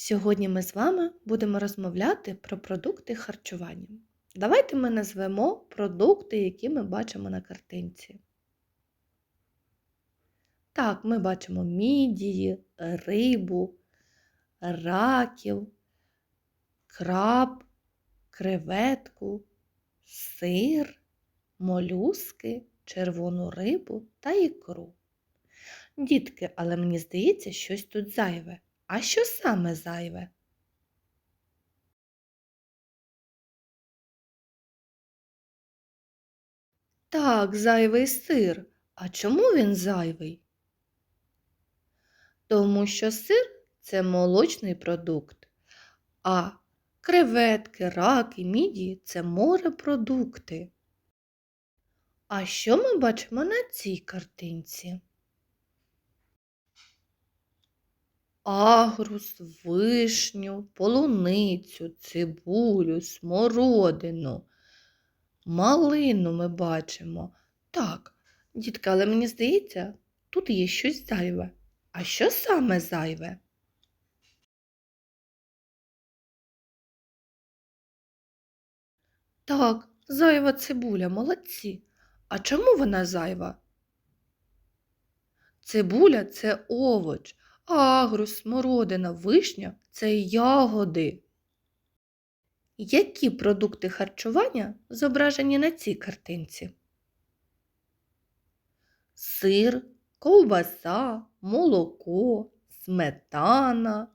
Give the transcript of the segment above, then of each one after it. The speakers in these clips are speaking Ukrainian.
Сьогодні ми з вами будемо розмовляти про продукти харчування. Давайте ми назвемо продукти, які ми бачимо на картинці. Так, ми бачимо мідії, рибу, раків, краб, креветку, сир, молюски, червону рибу та ікру. Дітки, але мені здається, щось тут зайве. А що саме зайве? Так, зайвий сир. А чому він зайвий? Тому що сир це молочний продукт, а креветки, раки, мідії це морепродукти. А що ми бачимо на цій картинці? Агрус, вишню, полуницю, цибулю, смородину, малину ми бачимо. Так, дітка, але мені здається, тут є щось зайве. А що саме зайве? Так, зайва цибуля, молодці. А чому вона зайва? Цибуля це овоч, агрус, смородина, вишня це ягоди. Які продукти харчування зображені на цій картинці? Сир, ковбаса, молоко, сметана,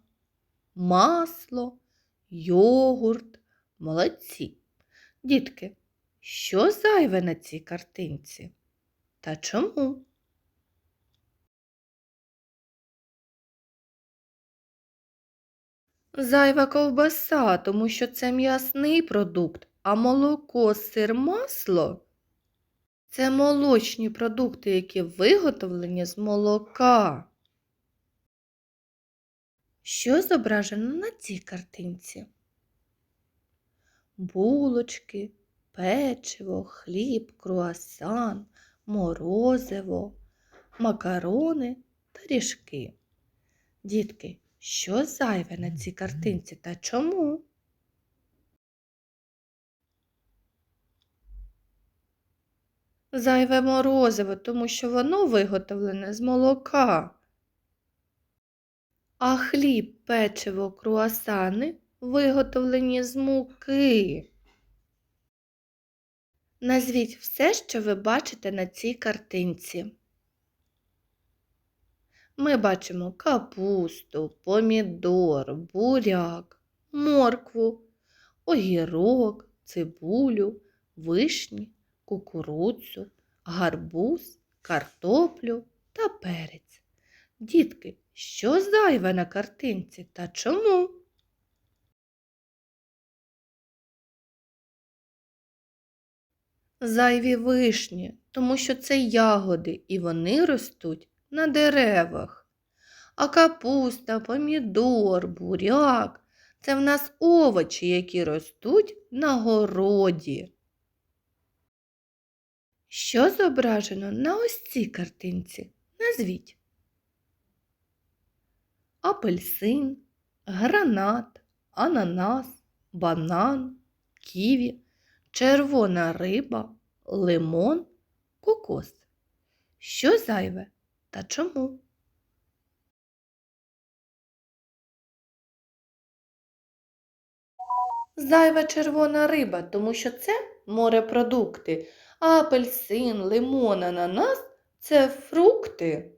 масло, йогурт. Молодці. Дітки, що зайве на цій картинці? Та чому? Зайва ковбаса, тому що це м'ясний продукт, а молоко, сир, масло це молочні продукти, які виготовлені з молока. Що зображено на цій картинці? Булочки, печиво, хліб, круасан, морозиво, макарони та ріжки. Дітки, що зайве на цій картинці та чому? Зайве морозиво, тому що воно виготовлене з молока. А хліб, печиво, круасани виготовлені з муки. Назвіть все, що ви бачите на цій картинці. Ми бачимо капусту, помідор, буряк, моркву, огірок, цибулю, вишні, кукурудзу, гарбуз, картоплю та перець. Дітки, що зайве на картинці та чому? Зайві вишні, тому що це ягоди і вони ростуть на деревах. А капуста, помідор, буряк це в нас овочі, які ростуть на городі. Що зображено на ось цій картинці? Назвіть. Апельсин, гранат, ананас, банан, ківі, червона риба, лимон, кокос. Що зайве та чому? Зайва червона риба, тому що це морепродукти, апельсин, лимон, ананас – це фрукти.